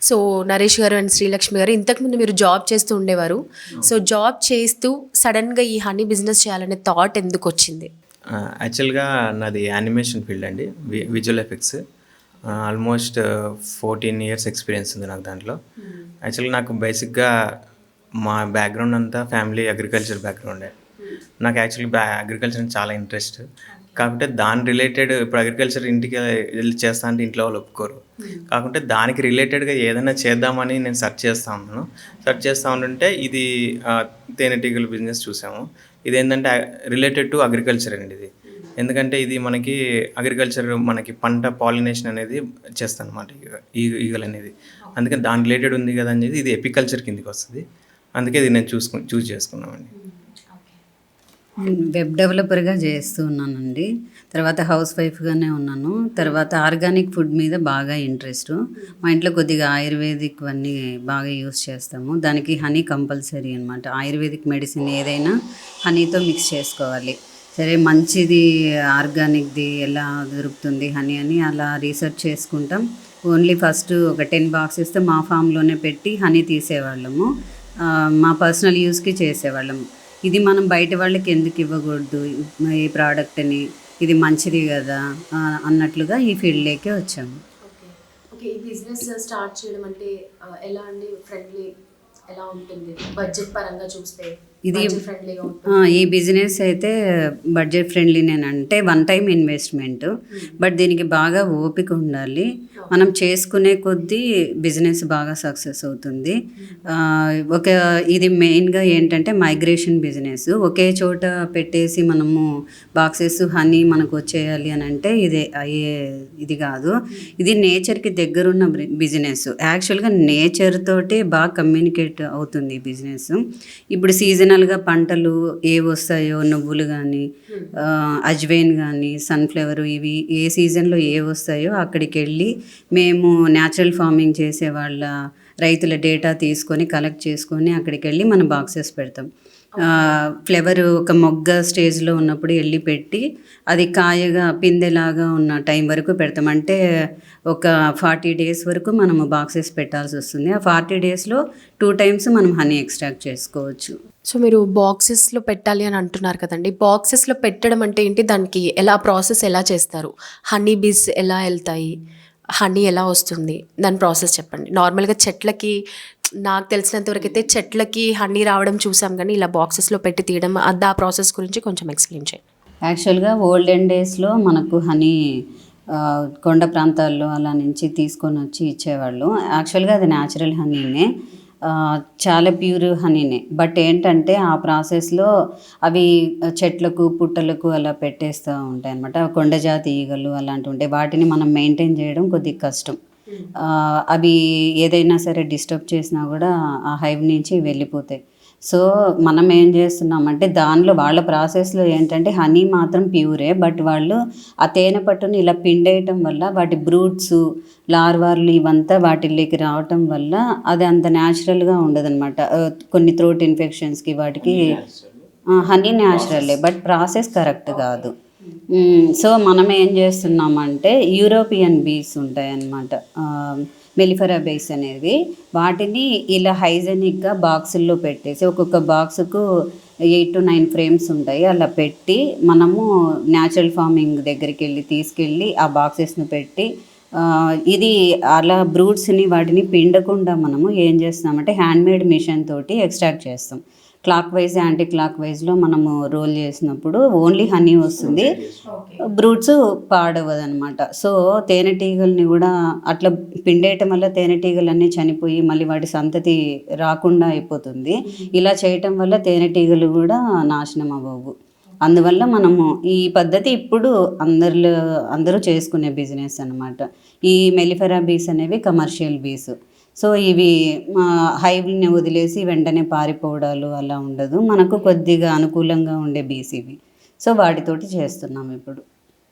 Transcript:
So Naresh గారు and Srilakshmi గారు ఇంతకుముందు మీరు జాబ్ చేస్తూ ఉండేవారు. సో జాబ్ చేస్తూ సడన్గా ఈ హనీ బిజినెస్ చేయాలనే థాట్ ఎందుకు వచ్చింది? యాక్చువల్గా నాది యానిమేషన్ ఫీల్డ్ అండి వి visual effects. Almost fourteen years experience ఉంది నాకు దాంట్లో. యాక్చువల్గా నాకు బేసిక్గా మా బ్యాక్గ్రౌండ్ అంతా ఫ్యామిలీ అగ్రికల్చర్ బ్యాక్గ్రౌండే. నాకు యాక్చువల్లీ బ్యా అగ్రికల్చర్ చాలా ఇంట్రెస్ట్. కాకుంటే దాని రిలేటెడ్ ఇప్పుడు అగ్రికల్చర్ ఇంటికి వెళ్ళి చేస్తా అంటే ఇంట్లో వాళ్ళు ఒప్పుకోరు. కాకుంటే దానికి రిలేటెడ్గా ఏదైనా చేద్దామని నేను సెర్చ్ చేస్తూ ఉన్నాను. సెర్చ్ చేస్తూ ఉంటుంటే ఇది తేనెటీగల బిజినెస్ చూసాము. ఇది ఏంటంటే రిలేటెడ్ టు అగ్రికల్చర్ అండి ఇది. ఎందుకంటే ఇది మనకి అగ్రికల్చర్ మనకి పంట పాలినేషన్ అనేది చేస్తాను అనమాట ఈగ ఈగలు అనేది. అందుకని దాని రిలేటెడ్ ఉంది కదా అనేది ఇది ఎపికల్చర్ కిందకి వస్తుంది. అందుకే ఇది నేను చూసుకు చూస్ చేసుకున్నామండి. నేను వెబ్ డెవలపర్గా చేస్తూ ఉన్నానండి. తర్వాత హౌస్ వైఫ్గానే ఉన్నాను. తర్వాత ఆర్గానిక్ ఫుడ్ మీద బాగా ఇంట్రెస్ట్. మా ఇంట్లో కొద్దిగా ఆయుర్వేదిక్ అన్నీ బాగా యూస్ చేస్తాము. దానికి హనీ కంపల్సరీ అనమాట ఆయుర్వేదిక్ మెడిసిన్ ఏదైనా హనీతో మిక్స్ చేసుకోవాలి. సరే మంచిది ఆర్గానిక్ది ఎలా దొరుకుతుంది హనీ అని అలా రీసెర్చ్ చేసుకుంటాం. ఓన్లీ ఫస్ట్ ఒక టెన్ బాక్సెస్తో మా ఫామ్లోనే పెట్టి హనీ తీసేవాళ్ళము. మా పర్సనల్ యూస్కి చేసేవాళ్ళము ఇది మనం బయట వాళ్ళకి ఎందుకు ఇవ్వకూడదు? ఈ ప్రోడక్ట్ అని ఇది మంచిది కదా? అన్నట్లుగా ఈ ఫీల్డ్లోకి వచ్చాము. ఓకే. ఓకే ఈ బిజినెస్ స్టార్ట్ చేయడం అంటే ఎలా అండి? ఫ్రెండ్లీ ఎలా ఉంటుంది? బడ్జెట్ పరంగా చూస్తే. ఇది ఈ బిజినెస్ అయితే బడ్జెట్ ఫ్రెండ్లీనేనంటే వన్ టైం ఇన్వెస్ట్మెంట్ బట్ దీనికి బాగా ఓపిక ఉండాలి. మనం చేసుకునే కొద్దీ బిజినెస్ బాగా సక్సెస్ అవుతుంది. ఆ, ఒక ఇది మెయిన్గా ఏంటంటే మైగ్రేషన్ బిజినెస్ ఒకే చోట పెట్టేసి మనము బాక్సెస్ హనీ మనకు వచ్చేయాలి అని అంటే ఇది అయ్యే ఇది కాదు. ఇది నేచర్కి దగ్గరున్న బిజినెస్ యాక్చువల్గా నేచర్ తోటి బాగా కమ్యూనికేట్ అవుతుంది బిజినెస్ ఇప్పుడు సీజనల్గా పంటలు ఏ వస్తాయో నువ్వులు కానీ అజ్వైన్ కానీ సన్ఫ్లవర్ ఇవి ఏ సీజన్లో ఏ వస్తాయో అక్కడికి వెళ్ళి మేము న్యాచురల్ ఫార్మింగ్ చేసే వాళ్ళ రైతుల డేటా తీసుకొని కలెక్ట్ చేసుకొని అక్కడికి వెళ్ళి మనం బాక్సెస్ పెడతాం. ఫ్లేవర్ ఒక మొగ్గ స్టేజ్లో ఉన్నప్పుడు వెళ్ళి పెట్టి అది కాయగా పిందెలాగా ఉన్న టైం వరకు పెడతాం. అంటే ఒక ఫార్టీ డేస్ వరకు మనము బాక్సెస్ పెట్టాల్సి వస్తుంది. ఆ ఫార్టీ డేస్లో టూ టైమ్స్ మనం హనీ ఎక్స్ట్రాక్ట్ చేసుకోవచ్చు. సో మీరు బాక్సెస్లో పెట్టాలి అని అంటున్నారు కదండి. బాక్సెస్లో పెట్టడం అంటే ఏంటి? దానికి ఎలా ప్రాసెస్ ఎలా చేస్తారు? హనీ బీస్ ఎలా వెళ్తాయి హనీ ఎలా వస్తుంది? దాని ప్రాసెస్ చెప్పండి. నార్మల్గా చెట్లకి నాకు తెలిసినంత వరకు అయితే చెట్లకి హనీ రావడం చూసాం కానీ ఇలా బాక్సెస్లో పెట్టి తీయడం అది ఆ ప్రాసెస్ గురించి కొంచెం ఎక్స్ప్లెయిన్ చేయండి యాక్చువల్గా ఓల్డెన్ డేస్లో మనకు హనీ కొండ ప్రాంతాల్లో అలా నుంచి తీసుకొని వచ్చి ఇచ్చేవాళ్ళు. యాక్చువల్గా అది న్యాచురల్ హనీనే. చాలా ప్యూర్ హనీనే. బట్ ఏంటంటే ఆ ప్రాసెస్లో అవి చెట్లకు పుట్టలకు అలా పెట్టేస్తూ ఉంటాయి అనమాట కొండ జాతి ఈగలు అలాంటివి ఉంటాయి. వాటిని మనం మెయింటైన్ చేయడం కొద్దిగా కష్టం. అవి ఏదైనా సరే డిస్టర్బ్ చేసినా కూడా ఆ హైవ్ నుంచి వెళ్ళిపోతాయి. సో మనం ఏం చేస్తున్నామంటే దానిలో వాళ్ళ ప్రాసెస్లో ఏంటంటే హనీ మాత్రం ప్యూరే బట్ వాళ్ళు ఆ తేనె పట్టుని ఇలా పిండేయటం వల్ల వాటి బ్రూట్స్ లార్వార్లు ఇవంతా వాటిల్లోకి రావటం వల్ల అది అంత న్యాచురల్గా ఉండదన్నమాట. ఆ, కొన్ని థ్రోట్ ఇన్ఫెక్షన్స్కి వాటికి హనీ న్యాచురలే. బట్ ప్రాసెస్ కరెక్ట్ కాదు. సో మనం ఏం చేస్తున్నామంటే యూరోపియన్ బీస్ ఉంటాయి అన్నమాట మెలిఫెరా బేస్ అనేవి. వాటిని ఇలా హైజెనిక్గా బాక్సుల్లో పెట్టేసి ఒక్కొక్క బాక్సుకు ఎయిట్ టు నైన్ ఫ్రేమ్స్ ఉంటాయి. అలా పెట్టి మనము న్యాచురల్ ఫార్మింగ్ దగ్గరికి వెళ్ళి తీసుకెళ్ళి ఆ బాక్సెస్ను పెట్టి ఇది అలా బ్రూట్స్ని వాటిని పిండకుండా మనము ఏం చేస్తామంటే హ్యాండ్మేడ్ మిషన్ తోటి ఎక్స్ట్రాక్ట్ చేస్తాం. క్లాక్ వైజ్ యాంటీ క్లాక్ వైజ్లో మనము రోల్ చేసినప్పుడు ఓన్లీ హనీ వస్తుంది. బ్రూట్స్ పాడవదు అనమాట సో తేనెటీగల్ని కూడా అట్లా పిండేయటం వల్ల తేనెటీగలన్నీ చనిపోయి మళ్ళీ వాటి సంతతి రాకుండా అయిపోతుంది. ఇలా చేయటం వల్ల తేనెటీగలు కూడా నాశనం అవ్వవు. అందువల్ల మనము ఈ పద్ధతి ఇప్పుడు అందరిలో అందరూ చేసుకునే బిజినెస్ అనమాట ఈ మెలిఫెరా బీస్ అనేవి కమర్షియల్ బీస్. సో ఇవి హైవ్ని వదిలేసి వెంటనే పారిపోవడాలు అలా ఉండదు. మనకు కొద్దిగా అనుకూలంగా ఉండే బీసీవి సో వాటితోటి చేస్తున్నాం ఇప్పుడు.